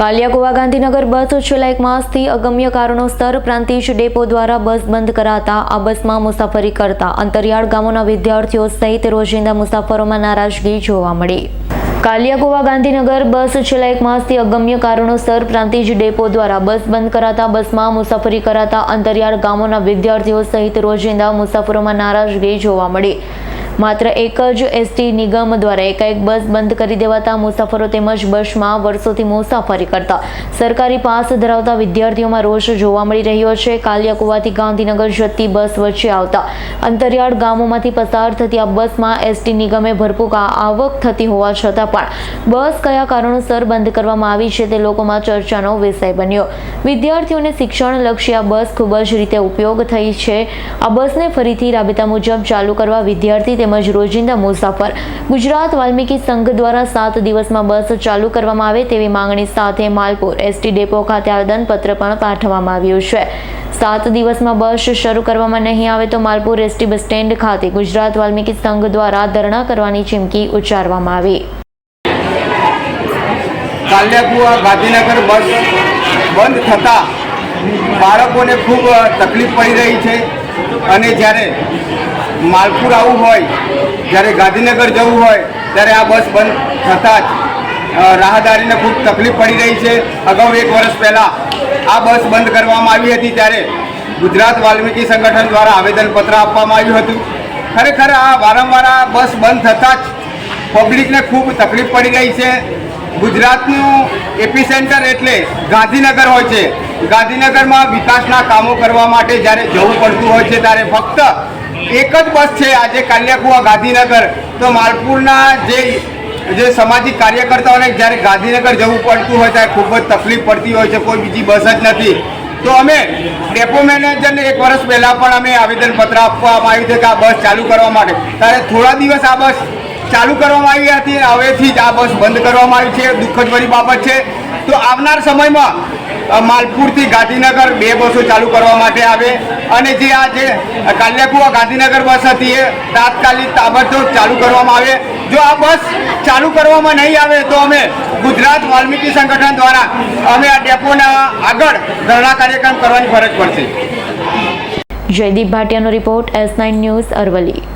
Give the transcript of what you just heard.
કાલિયાકુવા ગાંધીનગર બસ છેલ્લા એક માસથી અગમ્ય કારણોસર પ્રાંતિજ ડેપો દ્વારા બસ બંધ કરાતા આ બસમાં મુસાફરી કરતા અંતરિયાળ ગામોના વિદ્યાર્થીઓ સહિત રોજિંદા મુસાફરોમાં નારાજગી જોવા મળી. કાલિયાકુવા ગાંધીનગર બસ છેલ્લા એક માસથી અગમ્ય કારણોસર પ્રાંતિજ ડેપો દ્વારા બસ બંધ કરાતા બસમાં મુસાફરી કરાતા અંતરિયાળ ગામોના વિદ્યાર્થીઓ સહિત રોજિંદા મુસાફરોમાં નારાજગી જોવા મળી. માત્ર એક જ એસટી નિગમ દ્વારા એકાએક બસ બંધ કરી દેવાતા મુસાફરો તેમજ બસમાં વર્ષોથી મુસાફરી કરતા સરકારી પાસ ધરાવતા વિદ્યાર્થીઓમાં રોષ જોવા મળી રહ્યો છે. કાલિયાકુવાથી ગાંધીનગર જતી બસ વચ્ચે આવતા અંતરિયાળ ગામોમાંથી પસાર થતી આ બસમાં એસટી નિગમે ભરપૂર આવક થતી હોવા છતાં પણ બસ કયા કારણોસર બંધ કરવામાં આવી છે તે લોકોમાં ચર્ચાનો વિષય બન્યો. વિદ્યાર્થીઓને શિક્ષણલક્ષી આ બસ ખૂબ જ રીતે ઉપયોગ થઈ છે. આ બસને ફરીથી રાબેતા મુજબ ચાલુ કરવા વિદ્યાર્થી તેમજ રોજિંદા મુસાફર. ગુજરાત વાલ્મીકી સંઘ દ્વારા સાત દિવસમાં બસ ચાલુ કરવામાં આવે તેવી માંગણી સાથે માલપુર એસટી ડેપો ખાતે આવેદનપત્ર પણ પાઠવવામાં આવ્યું છે. સાત દિવસમાં બસ શરૂ કરવામાં નહીં આવે તો માલપુર એસટી બસ સ્ટેન્ડ ખાતે ગુજરાત વાલ્મીકી સંઘ દ્વારા ધરણા કરવાની ચીમકી ઉચ્ચારવામાં આવી. કાલ્યાકુવા ગાંધીનગર બસ બંધ થતાં બાળકોને ખૂબ તકલીફ પડી રહી છે. અને જ્યારે માલપુર આવવું હોય, જ્યારે ગાંધીનગર જવું હોય, ત્યારે આ બસ બંધ થતાં જ રાહદારીને ખૂબ તકલીફ પડી રહી છે. અગાઉ એક વર્ષ પહેલાં આ બસ બંધ કરવામાં આવી હતી, ત્યારે ગુજરાત વાલ્મીકી સંગઠન દ્વારા આવેદનપત્ર આપવામાં આવ્યું હતું. ખરેખર આ વારંવાર આ બસ બંધ થતાં જ પબ્લિકને ખૂબ તકલીફ પડી રહી છે. ગુજરાતનું એપી સેન્ટર એટલે ગાંધીનગર હોય છે. ગાંધીનગરમાં વિકાસના કામો કરવા માટે જ્યારે જવું પડતું હોય છે ત્યારે ફક્ત એક જ બસ છે આજે કાલિયાકુવા ગાંધીનગર. તો માલપુરના જે જે સામાજિક કાર્યકર્તાઓને જ્યારે ગાંધીનગર જવું પડતું હોય ત્યારે ખૂબ જ તકલીફ પડતી હોય છે, કોઈ બીજી બસ જ નથી. તો અમે ડેપો મેનેજરને એક વર્ષ પહેલાં પણ અમે આવેદનપત્ર આપવામાં આવ્યું છે કે આ બસ ચાલુ કરવા માટે. ત્યારે થોડા દિવસ આ બસ ચાલુ કરવામાં આવી હતી હવેથી જ આ બસ બંધ કરવામાં આવી છે. દુઃખદ ભરી બાબત છે. તો આવનાર સમયમાં માલપુરથી ગાંધીનગર બે બસો ચાલુ કરવા માટે આવે. અને જે આ જે કાલ્યાકુવા ગાંધીનગર બસ હતી એ તાત્કાલિક તાબડતોડ ચાલુ કરવામાં આવે. જો આ બસ ચાલુ કરવામાં નહીં આવે તો અમે ગુજરાત વાલ્મીકી સંગઠન દ્વારા અમે આ ડેપોના આગળ ધરણા કાર્યક્રમ કરવાની ફરજ પડશે. Jaydeep ભાટિયાનો report S nine news Aravalli.